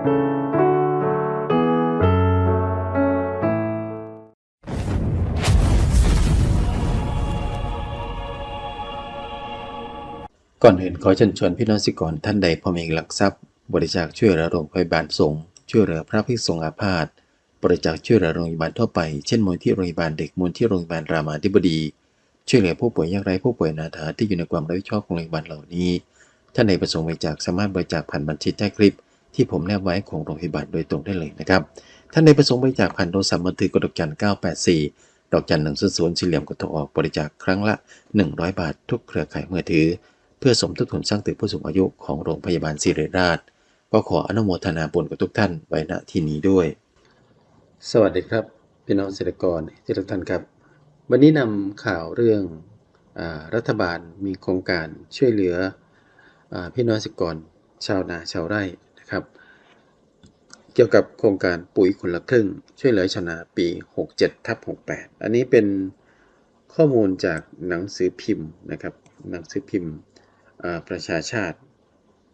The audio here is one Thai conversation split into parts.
ก่อนอื่นขอเชิญชวนพี่น้องสิกรท่านใดพอมีหลักทรัพย์ บริจาคช่วยเหลือโรงพยาบาลสงฆ์ช่วยเหลือพระภิกษุสงฆ์อาพาธบริจาคช่วยเหลือโรงพยาบาลทั่วไป เช่นมูลที่โรงพยาบาลเด็กมูลที่โรงพยาบาลรามาธิบดี ช่วยเหลือผู้ป่วยยากไร้ผู้ป่วยนาถาที่อยู่ในความรับผิดชอบของโรงพยาบาลเหล่านี้ ท่านใดประสงค์บริจาคสามารถบริจาคผ่านบัญชีใต้คลิป ที่ผมแนบไว้ของโรงพยาบาลโดยตรงได้เลยนะครับ ท่านใดประสงค์บริจาคผ่านโทรศัพท์มือถือกดดอกจัน 984 ดอกจัน1 0 0สี่เหลี่ยมกดโทรออกบริจาคครั้งละ 100 บาททุกเครือข่ายมือถือ เพื่อสมทบทุนสร้างตึกผู้สูงอายุของโรงพยาบาลศิริราช ก็ขออนุโมทนาบุญกับทุกท่านไว้ณที่นี้ด้วย สวัสดีครับพี่น้องเกษตรกรที่ทุกท่านครับ วันนี้นำข่าวเรื่องอรัฐบาลมีโครงการช่วยเหลืออพี่น้องเกษตรกร ชาวนาชาวไร่ ครับ เกี่ยวกับโครงการปุ๋ยคนละครึ่ง ช่วยเหลือชาวนาปี 67ทับ68 อันนี้เป็นข้อมูลจากหนังสือพิมพ์นะครับ หนังสือพิมพ์ประชาชาติ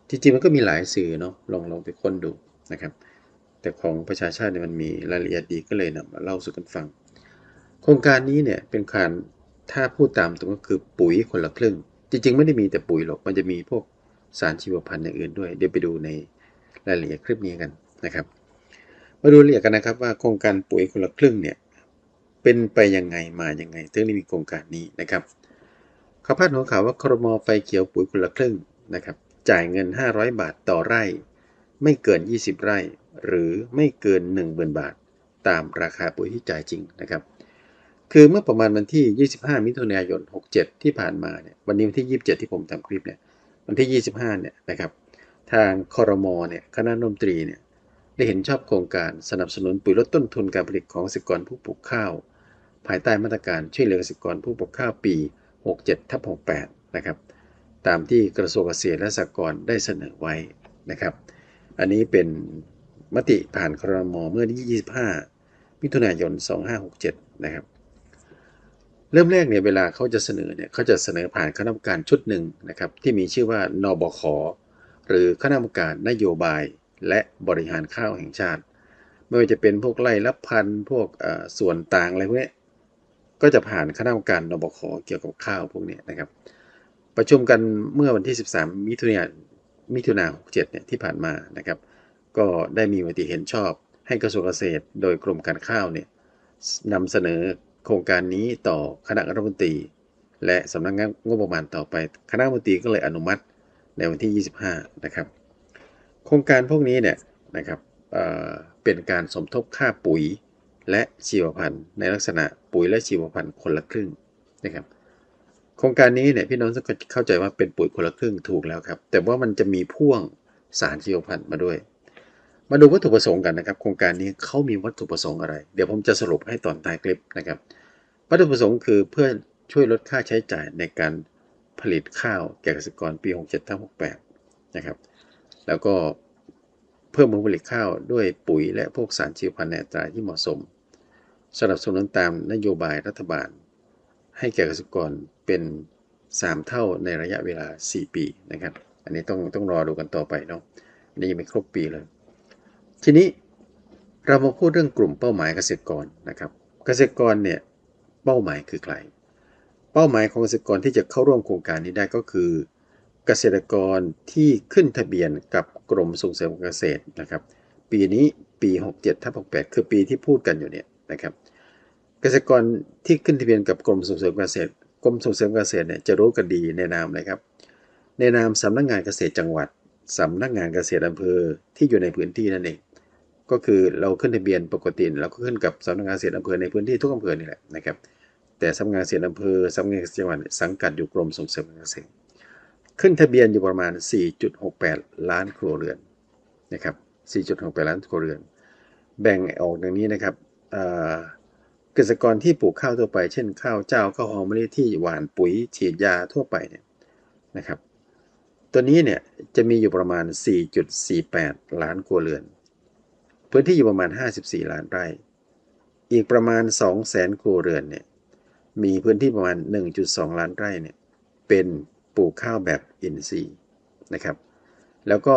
จริงๆมันก็มีหลายสื่อเนาะลองลองไปค้นดูนะครับ แต่ของประชาชาติเนี่ยมันมีรายละเอียดดีก็เลยนำมาเล่าสู่กันฟัง โครงการนี้เนี่ยเป็นการถ้าพูดตามตรงก็คือปุ๋ยคนละครึ่ง จริงๆ ไม่ได้มีแต่ปุ๋ยหรอก มันจะมีพวกสารชีวพันธุ์อย่างอื่นด้วย เดี๋ยวไปดูใน รายละเอียดคลิปนี้กันนะครับ มาดูรายละเอียดกันนะครับว่าโครงการปุ๋ยคนละครึ่งเนี่ยเป็นไปยังไงมายังไงถึงได้มีโครงการนี้นะครับข่าวพาดหัวข่าวว่าครมไฟเขียวปุ๋ยคนละครึ่งนะครับ จ่ายเงิน 500 บาทต่อไร่ ไม่เกิน 20 ไร่ หรือไม่เกิน 10,000 บาท ตามราคาปุ๋ยที่จ่ายจริงนะครับ คือเมื่อประมาณวันที่ 25 มิถุนายน 67 ที่ผ่านมาเนี่ยวันนี้วันที่ 27 ที่ผมทำคลิปเนี่ยวันที่ 25 เนี่ยนะครับ ทางคอรมอเนี่ยคณะรัฐมนตรีเนี่ยได้เห็นชอบโครงการสนับสนุนปุ๋ยลดต้นทุนการผลิตของเกษตรกรผู้ปลูกข้าว ภายใต้มาตรการช่วยเหลือเกษตรกรผู้ปลูกข้าวปี 67ทับ68 นะครับ ตามที่กระทรวงเกษตรและสหกรณ์ได้เสนอไว้นะครับ อันนี้เป็นมติผ่านครมเมื่อวันที่25 มิถุนายน 2567 นะครับ เริ่มแรกเนี่ยเวลาเขาจะเสนอเนี่ยเขาจะเสนอผ่านคณะกรรมการชุดหนึ่งนะครับที่มีชื่อว่านบค หรือคณะกรรมการนโยบายและบริหารข้าวแห่งชาติ ไม่ว่าจะเป็นพวกไร่รับพันธุ์พวกส่วนต่างอะไรพวกนี้ก็จะผ่านคณะกรรมการนบคเกี่ยวกับข้าวพวกนี้นะครับ ประชุมกันเมื่อวันที่ 13 มิถุนายนมิถุนายน67เนี่ยที่ผ่านมานะครับ ก็ได้มีมติเห็นชอบให้กระทรวงเกษตร โดยกรมการข้าวเนี่ยนำเสนอโครงการนี้ต่อคณะรัฐมนตรี และสำนักงานงบประมาณต่อไป คณะรัฐมนตรีก็เลยอนุมัติ ในวันที่ 25 นะครับ โครงการพวกนี้เนี่ยนะครับเเป็นการสมทบค่าปุ๋ยและชีวพันธุ์ ในลักษณะปุ๋ยและชีวพันธุ์คนละครึ่งนะครับ โครงการนี้เนี่ยพี่น้องต้องเข้าใจว่าเป็นปุ๋ยคนละครึ่งถูกแล้วครับ แต่ว่ามันจะมีพ่วงสารชีวพันธุ์มาด้วย มาดูวัตถุประสงค์กันนะครับ โครงการนี้เขามีวัตถุประสงค์อะไร เดี๋ยวผมจะสรุปให้ตอนท้ายคลิปนะครับ วัตถุประสงค์คือเพื่อช่วยลดค่าใช้จ่ายในการ ผลิตข้าวแก่เกษตรกรปี 67ทับ68 นะครับ แล้วก็เพิ่มผลผลิตข้าวด้วยปุ๋ยและพวกสารชีวพันธุ์ในอัตราที่เหมาะสมสนับสนุนตามนโยบายรัฐบาล ให้แก่เกษตรกรเป็น 3 เท่าในระยะเวลา 4 ปีนะครับ อันนี้ต้องต้องรอดูกันต่อไปเนาะนนี้ยังไม่ครบปีเลย ทีนี้เรามาพูดเรื่องกลุ่มเป้าหมายเกษตรกรนะครับ เกษตรกรเนี่ยเป้าหมายคือใคร เป้าหมายของเกษตรกรที่จะเข้าร่วมโครงการนี้ได้ก็คือ เกษตรกรที่ขึ้นทะเบียนกับกรมส่งเสริมเกษตรนะครับ ปีนี้ปี 67ทับ68 คือปีที่พูดกันอยู่เนี่ยนะครับ เกษตรกรที่ขึ้นทะเบียนกับกรมส่งเสริมเกษตร กรมส่งเสริมเกษตรเนี่ยจะรู้กันดีในนามอะครับ ในนามสำนักงานเกษตรจังหวัดสำนักงานเกษตรอำเภอที่อยู่ในพื้นที่นั่นเองก็คือเราขึ้นทะเบียนปกติเราก็ขึ้นกับสำนักงานเกษตรอำเภอในพื้นที่ทุกอำเภอนี่แหละนะครับ แต่สำนักงานเกษตรอำเภอสำนักงานเกษตรจังหวัดสังกัดอยู่กรมส่งเสริมการเกษตร ขึ้นทะเบียนอยู่ประมาณ 4.68 ล้านครัวเรือนนะครับ 4.68 ล้านครัวเรือน แบ่งออกดังนี้นะครับเกษตรกรที่ปลูกข้าวทั่วไป เช่นข้าวเจ้าข้าวหอมมะลิที่หว่านปุ๋ยฉีดยาทั่วไปเนี่ยนะครับ ตัวนี้เนี่ยจะมีอยู่ประมาณ 4.48 ล้านครัวเรือน พื้นที่อยู่ประมาณ 54 ล้านไร่ อีกประมาณ 200,000ครัวเรือนเนี่ย มีพื้นที่ประมาณ 1.2 ล้านไร่เนี่ยเป็นปลูกข้าวแบบอินทรีย์นะครับ แล้วก็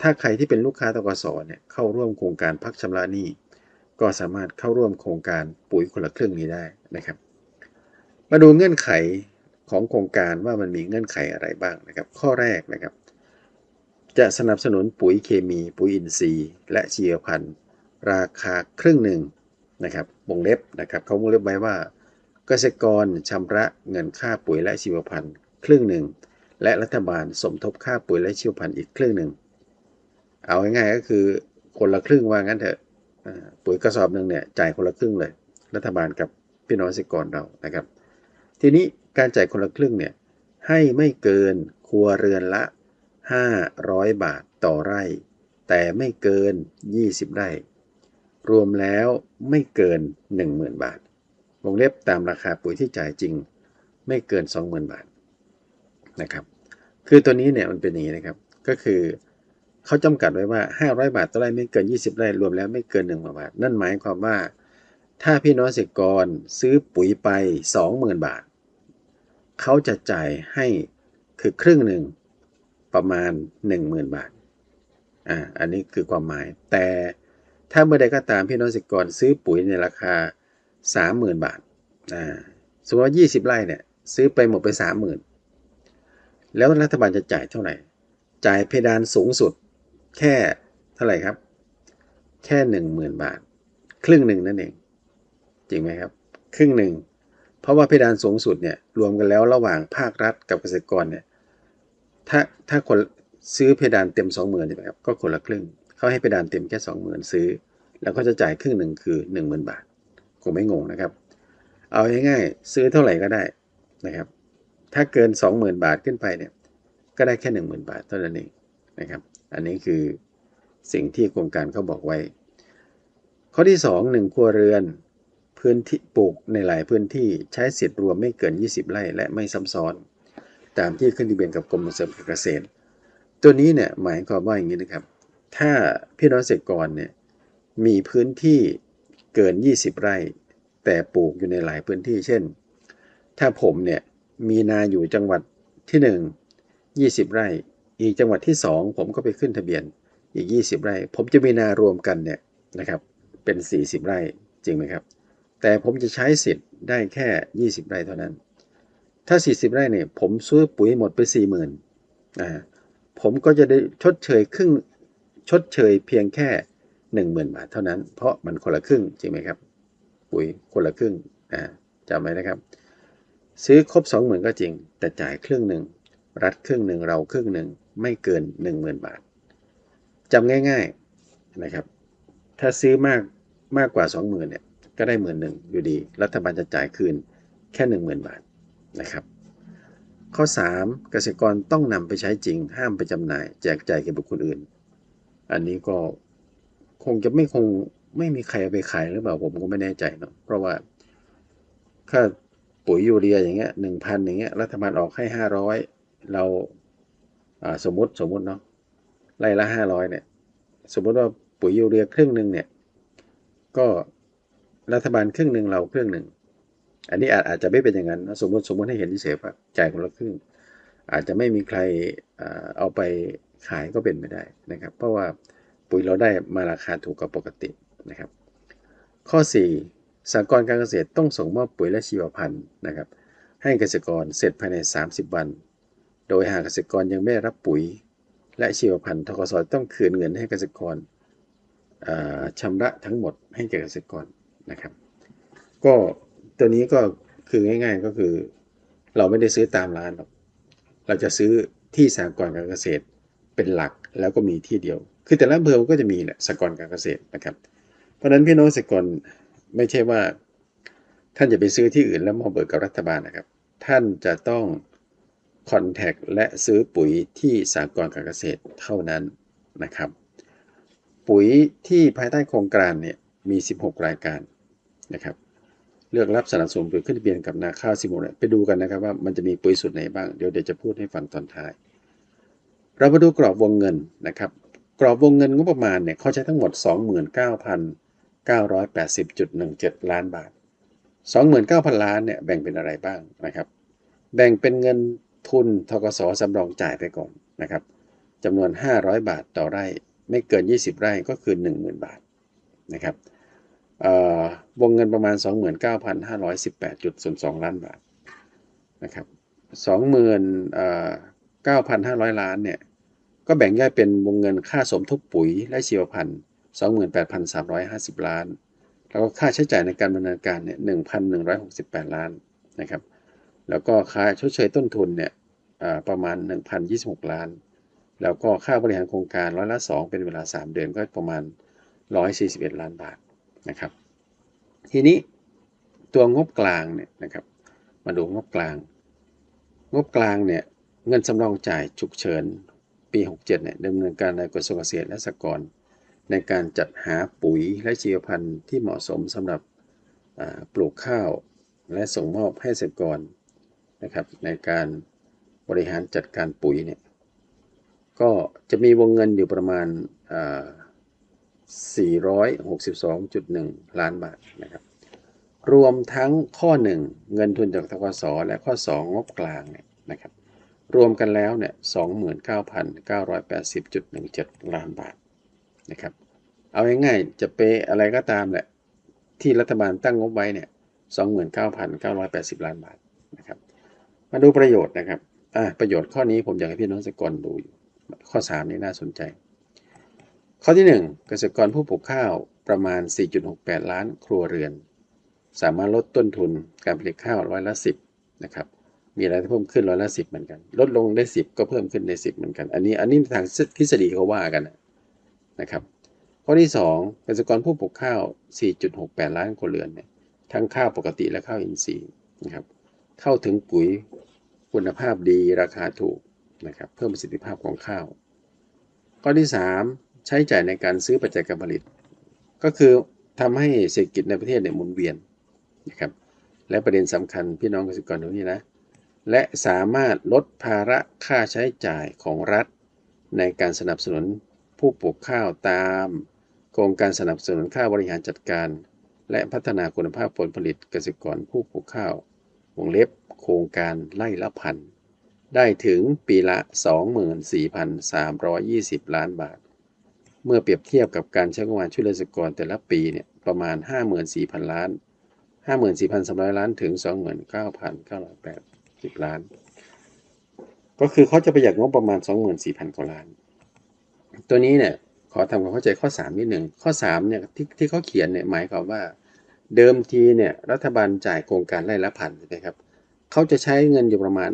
ถ้าใครที่เป็นลูกค้าตกสเนี่ยเข้าร่วมโครงการพักชำระหนี้ ก็สามารถเข้าร่วมโครงการปุ๋ยคนละครึ่งนี้ได้นะครับ มาดูเงื่อนไขของโครงการว่ามันมีเงื่อนไขอะไรบ้างนะครับ ข้อแรกนะครับ จะสนับสนุนปุ๋ยเคมีปุ๋ยอินทรีย์ และชีวพันธุ์ ราคาครึ่งหนึ่งนะครับวงเล็บนะครับเขาวงเล็บไว้ว่า เกษตรกรชำระเงินค่าปุ๋ยและชีวพันธุ์ครึ่งหนึ่ง และรัฐบาลสมทบค่าปุ๋ยและชีวพันธุ์อีกครึ่งหนึ่ง เอาง่ายๆก็คือคนละครึ่งว่างั้นเถอะปุ๋ยกระสอบหนึ่งเนี่ยจ่ายคนละครึ่งเลย รัฐบาลกับพี่น้องเกษตรกรเรานะครับ ทีนี้การจ่ายคนละครึ่งเนี่ยให้ไม่เกินครัวเรือนละ 500 บาทต่อไร่ แต่ไม่เกิน 20 ไร่ รวมแล้วไม่เกิน 10,000 บาท วงเล็บตามราคาปุ๋ยที่จ่ายจริงไม่เกิน 20,000 บาทนะครับ คือตัวนี้เนี่ยมันเป็นอย่างนี้นะครับ ก็คือเขาจำกัดไว้ว่า 500 บาทต่อไร่ไม่เกิน 20 ไร่รวมแล้วไม่เกิน1บาท นั่นหมายความว่า ถ้าพี่น้องเกษตรกรซื้อปุ๋ยไป 20,000 บาท เขาจะจ่ายให้คือครึ่งหนึ่งประมาณ 10,000 บาท อ่า อันนี้คือความหมาย แต่ถ้าเมื่อใดก็ตามพี่น้องเกษตรกรซื้อปุ๋ยในราคา 30,000บาทอ่าสมมติว่า20ไร่เนี่ย ซื้อไปหมดไป30,000แล้วรัฐบาลจะจ่ายเท่าไหร่ จ่ายเพดานสูงสุด แค่เท่าไหร่ครับ แค่หนึ่งหมื่นบาท ครึ่งหนึ่งนั่นเอง จริงไหมครับ ครึ่งหนึ่ง เพราะว่าเพดานสูงสุดเนี่ยรวมกันแล้วระหว่างภาครัฐกับเกษตรกรเนี่ย ถ้าถ้าคนซื้อเพดานเต็มสองหมื่นใช่ไหมครับ ก็คนละครึ่ง เขาให้เพดานเต็มแค่สองหมื่นซื้อ แล้วก็จะจ่ายครึ่งหนึ่งคือหนึ่งหมื่นบาท คงไม่งงนะครับ เอาง่ายๆซื้อเท่าไหร่ก็ได้นะครับ ถ้าเกินสองหมื่นบาทขึ้นไปเนี่ยก็ได้แค่หนึ่งหมื่นบาทเท่านั้นเองนะครับ อันนี้คือสิ่งที่โครงการเขาบอกไว้ ข้อที่ 2 1ครัวเรือนพื้นที่ปลูกในหลายพื้นที่ใช้สิทธิ์รวมไม่เกิน 20 ไร่และไม่ซ้ำซ้อน ตามที่ขึ้นทะเบียนกับกรมส่งเสริมการเกษตร ตัวนี้เนี่ยหมายความว่าอย่างนี้นะครับ ถ้าพี่น้องเกษตรกรเนี่ยมีพื้นที่ เกิน 20 ไร่ แต่ปลูกอยู่ในหลายพื้นที่เช่น ถ้าผมเนี่ยมีนาอยู่จังหวัดที่ 1 20 ไร่ อีกจังหวัดที่ 2 ผมก็ไปขึ้นทะเบียนอีก 20 ไร่ ผมจะมีนารวมกันเนี่ยนะครับเป็น 40 ไร่จริงไหมครับ แต่ผมจะใช้สิทธิ์ได้แค่ 20 ไร่เท่านั้น ถ้า 40 ไร่เนี่ยผมซื้อปุ๋ยหมดไป 40,000อ่าผมก็จะได้ชดเชยครึ่งชดเชยเพียงแค่ 10,000บาทเท่านั้น เพราะมันคนละครึ่งจริงไหมครับ ปุ๋ยคนละครึ่งอ่าจำไว้นะครับ ซื้อครบ20,000ก็จริง แต่จ่ายครึ่งหนึ่งรัฐครึ่งหนึ่งเราครึ่งหนึ่งไม่เกิน10,000บาทจำง่ายๆนะครับ ถ้าซื้อมากมากกว่า20,000เนี่ยก็ได้หมื่นหนึ่งอยู่ดี รัฐบาลจะจ่ายคืนแค่10,000บาทนะครับข้อ 3 เกษตรกรต้องนำไปใช้จริงห้ามไปจำหน่าย แจกจ่ายแก่บุคคลอื่น อันนี้ก็ คงจะไม่คงไม่มีใครเอาไปขายหรือเปล่าผมก็ไม่แน่ใจเนาะเพราะว่าถ้าปุ๋ยยูเรียอย่างเงี้ยหนึ่งพันอย่างเงี้ยรัฐบาลออกให้ห้าร้อยเราสมมติสมมติเนาะไร่ละห้าร้อยเนี่ย สมมติว่าปุ๋ยยูเรียครึ่งหนึ่งเนี่ย ก็รัฐบาลครึ่งหนึ่งเราครึ่งหนึ่งอันนี้อาจอาจจะไม่เป็นอย่างนั้นสมมติสมมติให้เห็นที่เฉยว่าจ่ายคนละครึ่ง อาจจะไม่มีใครเอาไปขายก็เป็นไม่ได้นะครับ เพราะว่า ปุ๋ยเราได้มาราคาถูกกว่าปกตินะครับ ข้อ 4สหกรณ์การเกษตรต้องส่งมอบปุ๋ยและชีวพันธุ์นะครับ ให้เกษตรกรเสร็จภายใน 30 วัน โดยหากเกษตรกรยังไม่รับปุ๋ย และชีวพันธุ์ทกศต้องคืนเงินให้เกษตรกรชำระทั้งหมดให้แก่เกษตรกรนะครับ ก็ตัวนี้ก็คือง่ายๆก็คือ เราไม่ได้ซื้อตามร้านหรอกเราจะซื้อที่สหกรณ์การเกษตร เป็นหลักแล้วก็มีที่เดียว คือแต่ละอำเภอก็จะมีแหละสกรณ์การเกษตรนะครับ เพราะฉะนั้นพี่น้องเกรกรไม่ใช่ว่า ท่านจะไปซื้อที่อื่นแล้วมาเบิกกับรัฐบาลนะครับ ท่านจะต้องคอนแทคและซื้อปุ๋ยที่สากลการเกษตรเท่านั้นนะครับ ปุ๋ยที่ภายใต้โครงการเนี่ยมี 16 รายการนะครับเลือกรับสนับสนุนปุ๋ยขึ้นทะเบียนกับนาข้าวสิบหกไปดูกันนะครับว่ามันจะมีปุ๋ยสุดไหนบ้าง เดี๋ยวเดี๋ยวจะพูดให้ฟังตอนท้าย เรามาดูกรอบวงเงินนะครับ กรอบวงเงินงบประมาณเนี่ยเขาใช้ทั้งหมด 29,980.17 ล้านบาท 29,000 ล้านเนี่ยแบ่งเป็นอะไรบ้างนะครับ แบ่งเป็นเงินทุนทกสสำรองจ่ายไปก่อนนะครับจำนวน 500 บาทต่อไร่ ไม่เกิน 20 ไร่ก็คือ 10,000 บาทนะครับวงเงินประมาณ 29,518.02 ล้านบาทนะครับ 20,000 9,500 ล้านเนี่ย ก็แบ่งย่อยเป็นวงเงินค่าสมทบปุ๋ยและชีวพันธุ์ 28,350 ล้าน แล้วก็ค่าใช้จ่ายในการดำเนินการเนี่ย 1,168 ล้านนะครับ แล้วก็ค่าชดเชยต้นทุนเนี่ยประมาณ 1,026 ล้าน แล้วก็ค่าบริหารโครงการร้อยละ 2 เป็นเวลา 3 เดือนก็ประมาณ 141 ล้านบาทนะครับ ทีนี้ตัวงบกลางเนี่ยนะครับ มาดูงบกลาง งบกลางเนี่ย เงินสำรองจ่ายฉุกเฉิน ปี 67เนี่ยดำเนินการในกระทรวงเกษตรและสหกรณ์ในการจัดหาปุ๋ยและชีวพันธุ์ที่เหมาะสมสำหรับปลูกข้าวและส่งมอบให้เกษตรกรนะครับในการบริหารจัดการปุ๋ยเนี่ยก็จะมีวงเงินอยู่ประมาณ 462.1 ล้านบาทนะครับรวมทั้งข้อ 1 เงินทุนจากทกศและข้อ 2 งบกลางเนี่ยนะครับ รวมกันแล้วเนี่ย29,980.17 ล้านบาทนะครับ เอาง่ายๆจะเปอะไรก็ตามแหละที่รัฐบาลตั้งงบไว้เนี่ย29,980 ล้านบาทนะครับ มาดูประโยชน์นะครับอ่าประโยชน์ข้อนี้ผมอยากให้พี่น้องเกษตรกรดูข้อ 3 นี้น่าสนใจ ข้อที่ 1 เกษตรกรผู้ปลูกข้าวประมาณ 4.68 ล้านครัวเรือน สามารถลดต้นทุนการผลิตข้าวร้อยละ 10นะครับ มีอะไรเพิ่มขึ้นร้อยละสิบเหมือนกัน ลดลงได้10ก็เพิ่มขึ้นได้10เหมือนกัน อันนี้อันนี้ทางทฤษฎีเขาว่ากันนะครับ ข้อที่2เกษตรกรผู้ปลูกข้าว 4.68 ล้านครัวเรือนเนี่ยทั้งข้าวปกติและข้าวอินทรีย์นะครับเข้าถึงปุ๋ยคุณภาพดีราคาถูกนะครับเพิ่มประสิทธิภาพของข้าว ข้อที่ 3 ใช้จ่ายในการซื้อปัจจัยการผลิต ก็คือทำให้เศรษฐกิจในประเทศเนี่ยหมุนเวียนนะครับและประเด็นสำคัญพี่น้องเกษตรกรตรงนี้นะ และสามารถลดภาระค่าใช้จ่ายของรัฐ ในการสนับสนุนผู้ปลูกข้าวตามโครงการสนับสนุนค่าบริหารจัดการ และพัฒนาคุณภาพผลผลิตเกษตรกรผู้ปลูกข้าว วงเล็บโครงการไล่ละพัน ได้ถึงปีละ 24,320 ล้านบาท เมื่อเปรียบเทียบกับการใช้งบประมาณช่วยเหลือเกษตรกรแต่ละปีเนี่ยประมาณ 54,000 ล้าน 54,300 ล้านถึง 29,980ล้าน ก็คือเขาจะประหยัดงบประมาณ24,000กว่าล้าน ตัวนี้เนี่ยขอทำความเข้าใจข้อ3นิดหนึ่งข้อ3เนี่ยที่ที่เขาเขียนเนี่ยหมายความว่า เดิมทีเนี่ยรัฐบาลจ่ายโครงการไร่ละพันใช่ไหมครับเขาจะใช้เงินอยู่ประมาณ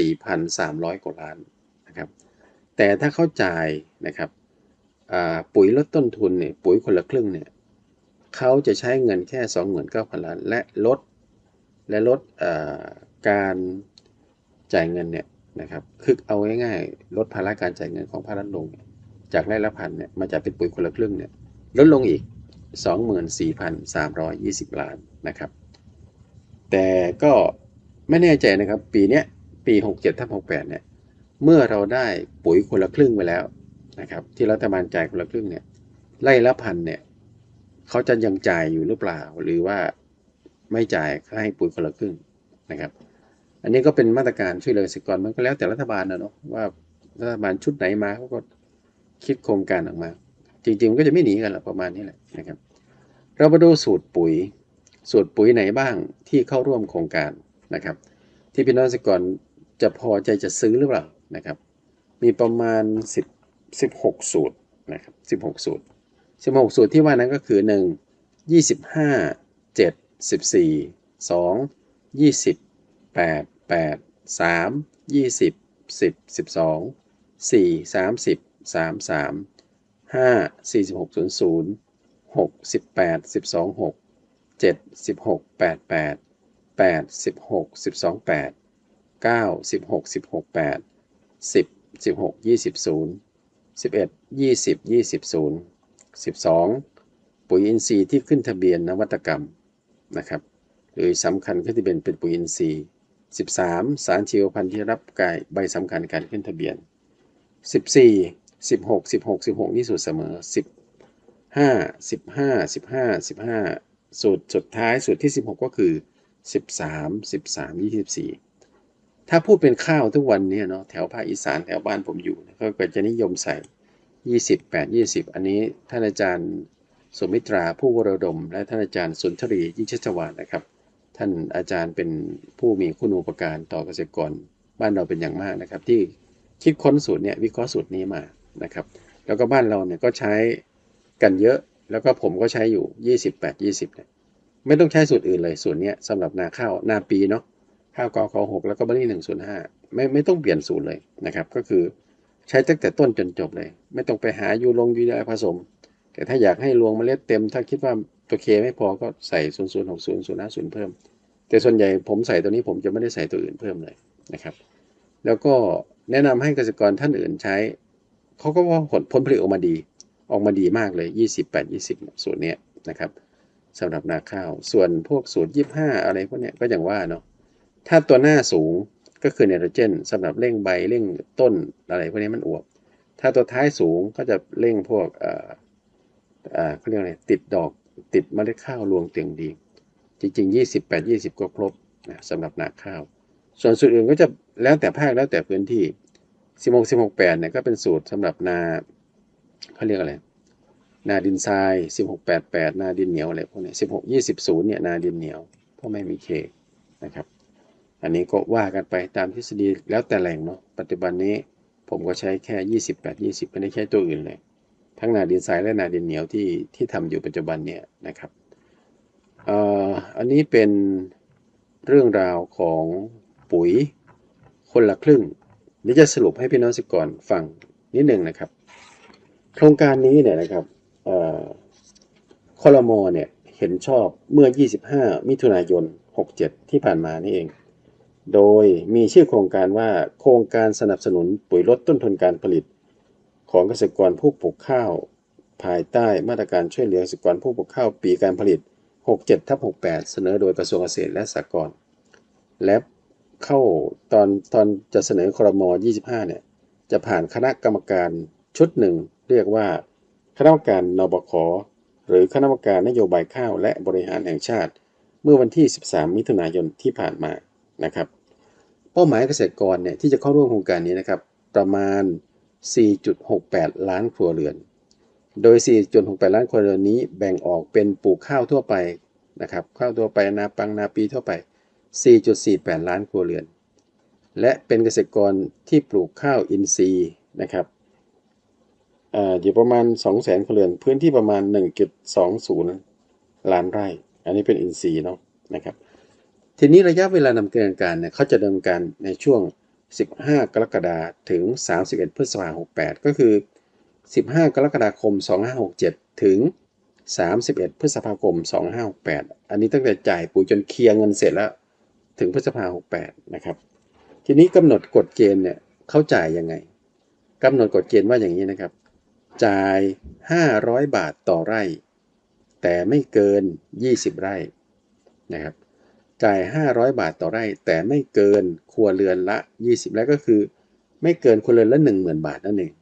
54,300 กว่าล้านนะครับ แต่ถ้าเขาจ่ายนะครับปุ๋ยลดต้นทุนเนี่ยปุ๋ยคนละครึ่งเนี่ยเขาจะใช้เงินแค่ 29,000 ล้าน และลดและลด การจ่ายเงินเนี่ยนะครับคือเอาง่ายๆลดภาระการจ่ายเงินของภาครัฐลง จากไร่ละพันเนี่ยมาจากเป็นปุ๋ยคนละครึ่งเนี่ยลดลงอีก 24,320 ล้านนะครับ แต่ก็ไม่แน่ใจนะครับ ปีนี้ปี 67ทับ68เนี่ยเมื่อเราได้ปุ๋ยคนละครึ่งไปแล้วนะครับที่รัฐบาลจ่ายคนละครึ่งเนี่ยไล่ละพันเนี่ยเขาจะยังจ่ายอยู่หรือเปล่า หรือว่าไม่จ่ายให้ปุ๋ยคนละครึ่งนะครับ อันนี้ก็เป็นมาตรการช่วยเหลือเกษตรกรมันก็แล้วแต่รัฐบาลนะเนาะว่ารัฐบาลชุดไหนมาเขาก็คิดโครงการออกมา จริงๆก็จะไม่หนีกันหรอกประมาณนี้แหละนะครับ เรามาดูสูตรปุ๋ย สูตรปุ๋ยไหนบ้างที่เข้าร่วมโครงการนะครับ ที่พี่น้องเกษตรกรจะพอใจจะซื้อหรือเปล่านะครับ มีประมาณ 10 16 สูตรนะครับ16 สูตร 16 สูตรที่ว่านั้นก็คือ 1 25 7 14 2 20 8 8 3 20 10 12 4 30 33 5 46 00 6 18 12 6 7 16 8 8 8 16 12 8 9 16 16 8 10 16 20 0 11 20 20 0 12ปุ๋ยอินทรีย์ที่ขึ้นทะเบียนนวัตกรรมนะครับ หรือสำคัญขึ้นทะเบียนเป็นปุ๋ยอินทรีย์ 13 สารชีวพันธุ์ที่รับกายใบสำคัญการขึ้นทะเบียน 14 16 16 16 นี่สูตรเสมอ 15 15 15 15 สูตรสุดท้ายสูตรที่ 16 ก็คือ 13 13 24 ถ้าพูดเป็นข้าวทุกวันเนี่ยเนาะแถวภาคอีสานแถวบ้านผมอยู่เนี่ยเขาก็จะนิยมใส่ 28 20 อันนี้ท่านอาจารย์สมิตราผู้วรดม และท่านอาจารย์สุนทรียิ่งชัชวานนะครับ ท่านอาจารย์เป็นผู้มีคุณูปการต่อเกษตรกรบ้านเราเป็นอย่างมากนะครับ ที่คิดค้นสูตรเนี่ยวิเคราะห์สูตรนี้มานะครับ แล้วก็บ้านเราเนี่ยก็ใช้กันเยอะ แล้วก็ผมก็ใช้อยู่ 28 20เนี่ยไม่ต้องใช้สูตรอื่นเลยสูตรเนี้ยสำหรับนาข้าวนาปีเนาะข้าวกอขอหกแล้วก็บรี่หนึ่งศูนย์ห้าไม่ไม่ต้องเปลี่ยนสูตรเลยนะครับ ก็คือใช้ตั้งแต่ต้นจนจบเลย ไม่ต้องไปหายูลงยูเรียผสม แต่ถ้าอยากให้รวงเมล็ดเต็ม ถ้าคิดว่าตัวเคไม่พอก็ใส่0 0 6 0 0 5 0เพิ่ม แต่ส่วนใหญ่ผมใส่ตัวนี้ผมจะไม่ได้ใส่ตัวอื่นเพิ่มเลยนะครับ แล้วก็แนะนำให้เกษตรกรท่านอื่นใช้เขาก็ว่าผลผลผลิตออกมาดี ออกมาดีมากเลย 28 20 สูตรเนี้ยนะครับสำหรับนาข้าว ส่วนพวกสูตร 25 อะไรพวกเนี้ยก็อย่างว่าเนาะถ้าตัวหน้าสูงก็คือไนโตรเจนสำหรับเร่งใบเร่งต้นอะไรพวกนี้มันอวบ ถ้าตัวท้ายสูงก็จะเร่งพวกเอ่อเขาเรียกอะไรติดดอกติดเมล็ดข้าวรวงเตียงดี จริง ๆ 28 20 ก็ครบนะสำหรับนาข้าว ส่วนสูตรอื่นก็จะแล้วแต่ภาคแล้วแต่พื้นที่ 16 16 8เนี่ยก็เป็นสูตรสำหรับนาเขาเรียกอะไรนาดินทราย 16 8 8 นาดินเหนียวอะไรพวกนี้16 20 0เนี่ยนาดินเหนียวเพราะไม่มีเคนะครับ อันนี้ก็ว่ากันไปตามทฤษฎีแล้วแต่แหล่งเนาะปัจจุบันนี้ผมก็ใช้แค่ 28 20 ไม่ได้ใช้ตัวอื่นเลย ทั้งนาดินทรายและนาดินเหนียวที่ที่ทำอยู่ปัจจุบันเนี่ยนะครับอันนี้เป็นเรื่องราวของปุ๋ยคนละครึ่งนี่จะสรุปให้พี่น้องสิกรฟังนิดหนึ่งนะครับ โครงการนี้เนี่ยนะครับเอ่อคอรมอเนี่ยเห็นชอบเมื่อ 25 มิถุนายน 67 ที่ผ่านมานี่เอง โดยมีชื่อโครงการว่าโครงการสนับสนุนปุ๋ยลดต้นทุนการผลิต ของเกษตรกรผู้ปลูกข้าว ภายใต้มาตรการช่วยเหลือเกษตรกรผู้ปลูกข้าวปีการผลิต 67ทับ68 เสนอโดยกระทรวงเกษตรและสหกรณ์และเข้าตอนตอนจะเสนอครม 25 เนี่ย จะผ่านคณะกรรมการชุดหนึ่ง เรียกว่าคณะกรรมการนบคหรือคณะกรรมการนโยบายข้าวและบริหารแห่งชาติ เมื่อวันที่ 13 มิถุนายนที่ผ่านมานะครับ เป้าหมายเกษตรกรเนี่ยที่จะเข้าร่วมโครงการนี้นะครับ ประมาณ 4.68 ล้านครัวเรือน โดย 4.68 ล้านครัวเรือนนี้แบ่งออกเป็นปลูกข้าวทั่วไปนะครับ ข้าวทั่วไปนาปังนาปีทั่วไป 4.48 ล้านครัวเรือน และเป็นเกษตรกรที่ปลูกข้าวอินทรีย์นะครับอ่าอยู่ประมาณ 200,000ครัวเรือน พื้นที่ประมาณ 1.20 ล้านไร่ อันนี้เป็นอินทรีย์เนาะนะครับ ทีนี้ระยะเวลาดำเนินการเนี่ยเขาจะดำเนินการในช่วง 15 กรกฎาคมถึง 31 พฤษภาคม 68 ก็คือ 15 กรกฎาคม 2567 ถึง 31 พฤษภาคม 2568 อันนี้ตั้งแต่จ่ายปุ๋ยจนเคลียร์เงินเสร็จแล้ว ถึงพฤษภาคม 68 นะครับ ทีนี้กำหนดกฎเกณฑ์เนี่ยเขาจ่ายยังไงกำหนดกฎเกณฑ์ว่าอย่างนี้นะครับ จ่าย 500 บาทต่อไร่ แต่ไม่เกิน 20 ไร่นะครับ จ่าย 500 บาทต่อไร่ แต่ไม่เกินครัวเรือนละ 20ไร่ก็คือ ไม่เกินครัวเรือนละ 10,000 บาทนั่นเอง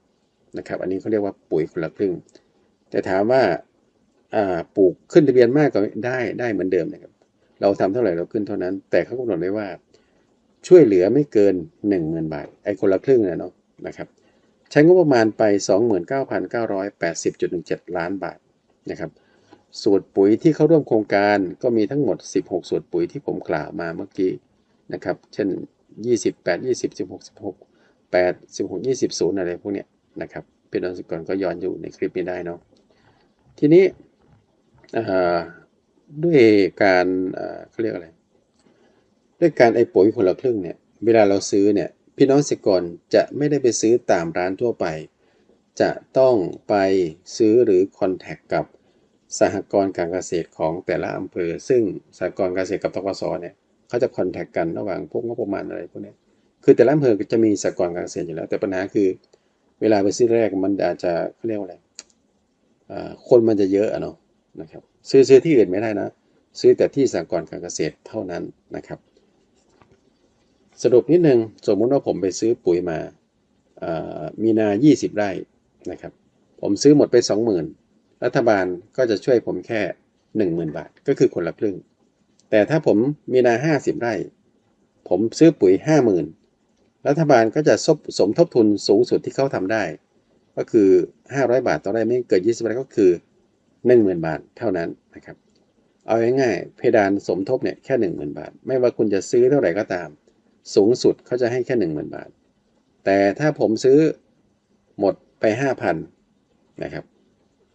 นะครับอันนี้เขาเรียกว่าปุ๋ยคนละครึ่ง แต่ถามว่าปลูกขึ้นทะเบียนมากก็ได้ได้เหมือนเดิมนะครับเราทำเท่าไหร่เราขึ้นเท่านั้น แต่เขากำหนดไว้ว่า ช่วยเหลือไม่เกิน 10,000 บาทไอ้คนละครึ่งนะเนาะนะครับใช้งบประมาณไป 29,980.17 ล้านบาทนะครับ สูตรปุ๋ยที่เข้าร่วมโครงการก็มีทั้งหมด 16 สูตรปุ๋ยที่ผมกล่าวมาเมื่อกี้นะครับ เช่น 28 20 16 16 8 16 20 0อะไรพวกเนี้ยนะครับพี่น้องเกษตรกรก็ย้อนอยู่ในคลิปนี้ได้เนาะทีนี้ด้วยการเขาเรียกอะไร ด้วยการไอ้ปุ๋ยคนละครึ่งเนี่ยเวลาเราซื้อเนี่ยพี่น้องเกษตรกรจะไม่ได้ไปซื้อตามร้านทั่วไป จะต้องไปซื้อหรือคอนแทคกับ สหกรณ์การเกษตรของแต่ละอำเภอ ซึ่งสหกรณ์การเกษตรกับทกสเนี่ยเขาจะคอนแทคกันระหว่างพวกงบประมาณอะไรพวกนี้คือแต่ละอำเภอก็จะมีสหกรณ์การเกษตรอยู่แล้ว แต่ปัญหาคือ เวลาไปซื้อแรกมันอาจจะเขาเรียกว่าอะไรคนมันจะเยอะอะเนาะนะครับซื้อซื้อที่อื่นไม่ได้นะ ซื้อแต่ที่สหกรณ์การเกษตรเท่านั้นนะครับ สรุปนิดนึงสมมุติว่าผมไปซื้อปุ๋ยมาอ่ามีนา 20 ไร่นะครับ ผมซื้อหมดไป 20,000 รัฐบาลก็จะช่วยผมแค่ 10,000 บาท ก็คือคนละครึ่ง แต่ถ้าผมมีนา 50 ไร่ ผมซื้อปุ๋ย 50,000 รัฐบาลก็จะสมสมทบทุนสูงสุดที่เขาทำได้ ก็คือ 500 บาทต่อไร่ไม่เกิน20ไร่ก็คือ 10,000 บาทเท่านั้นนะครับ เอาง่ายๆเพดานสมทบเนี่ยแค่ 10,000 บาท ไม่ว่าคุณจะซื้อเท่าไหร่ก็ตาม สูงสุดเขาจะให้แค่ 10,000 บาท แต่ถ้าผมซื้อหมดไป 5,000 นะครับ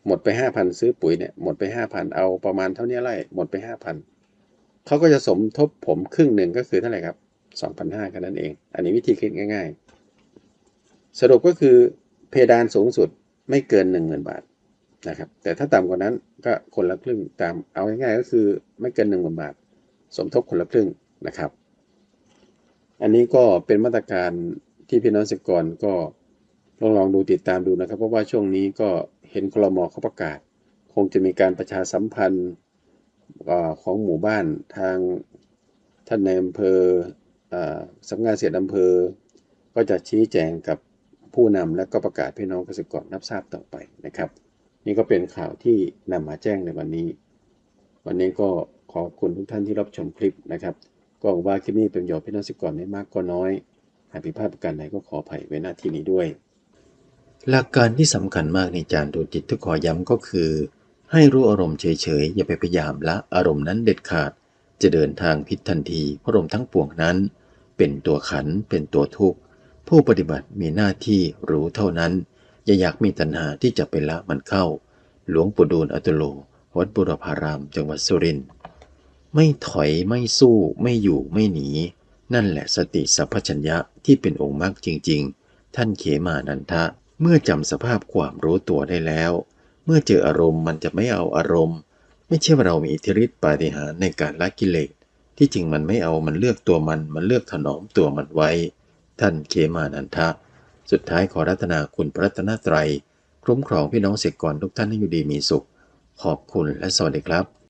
หมดไป5,000ซื้อปุ๋ยเนี่ยหมดไป5,000เอาประมาณเท่านี้ไร่หมดไป5,000เขาก็จะสมทบผมครึ่งหนึ่งก็คือเท่าไหร่ครับ2,500แค่นั้นเอง อันนี้วิธีคิดง่าย ๆ สรุปก็คือเพดานสูงสุดไม่เกิน10,000บาทนะครับ แต่ถ้าต่ำกว่านั้นก็คนละครึ่งตามเอาง่ายๆก็คือไม่เกิน10,000บาท สมทบคนละครึ่งนะครับ อันนี้ก็เป็นมาตรการที่พี่น้องเกษตรกรก็ ลองลองดูติดตามดูนะครับ เพราะว่าช่วงนี้ก็เห็นคลมอเขาประกาศ คงจะมีการประชาสัมพันธ์ของหมู่บ้านทางท่านในอำเภออสำนักงานเกษตรอำเภอ ก็จะชี้แจงกับผู้นำและก็ประกาศพี่น้องเกษตรกรรับทราบต่อไปนะครับ นี่ก็เป็นข่าวที่นำมาแจ้งในวันนี้ วันนี้ก็ขอบคุณทุกท่านที่รับชมคลิปนะครับ ก็หวังว่าคลิปนี้เป็นประโยชน์พี่น้องเกษตรกรไม่มากก็น้อย หากผิดพลาดประการใดก็ขออภัยไว้หน้าที่นี้ด้วย หลักการที่สำคัญมากในจานดูจิตที่ขอย้ำก็คือ ให้รู้อารมณ์เฉยๆ อย่าไปพยายามละอารมณ์นั้นเด็ดขาด จะเดินทางผิดทันทีเพราะอารมณ์ทั้งปวงนั้น เป็นตัวขันเป็นตัวทุกข์ ผู้ปฏิบัติมีหน้าที่รู้เท่านั้น อย่าอยากมีตัณหาที่จะไปละมันเข้า หลวงปู่ดูลอัตุโลวัดบุรพาราม จังหวัดสุรินทร์ไม่ถอยไม่สู้ไม่อยู่ไม่หนี นั่นแหละสติสัพพัญญะที่เป็นองค์มรรคจริง ๆ ท่านเขมานันทะ เมื่อจำสภาพความรู้ตัวได้แล้ว เมื่อเจออารมณ์มันจะไม่เอาอารมณ์ ไม่ใช่ว่าเรามีอิทธิฤทธิปาฏิหาริย์ในการละกิเลสที่จริงมันไม่เอามันเลือกตัวมัน มันเลือกถนอมตัวมันไว้ ท่านเขมานันทะ สุดท้ายขอรัตนาคุณพระรัตนตรัย คุ้มครองพี่น้องเสกกรทุกท่านให้อยู่ดีมีสุข ขอบคุณและสวัสดีครับ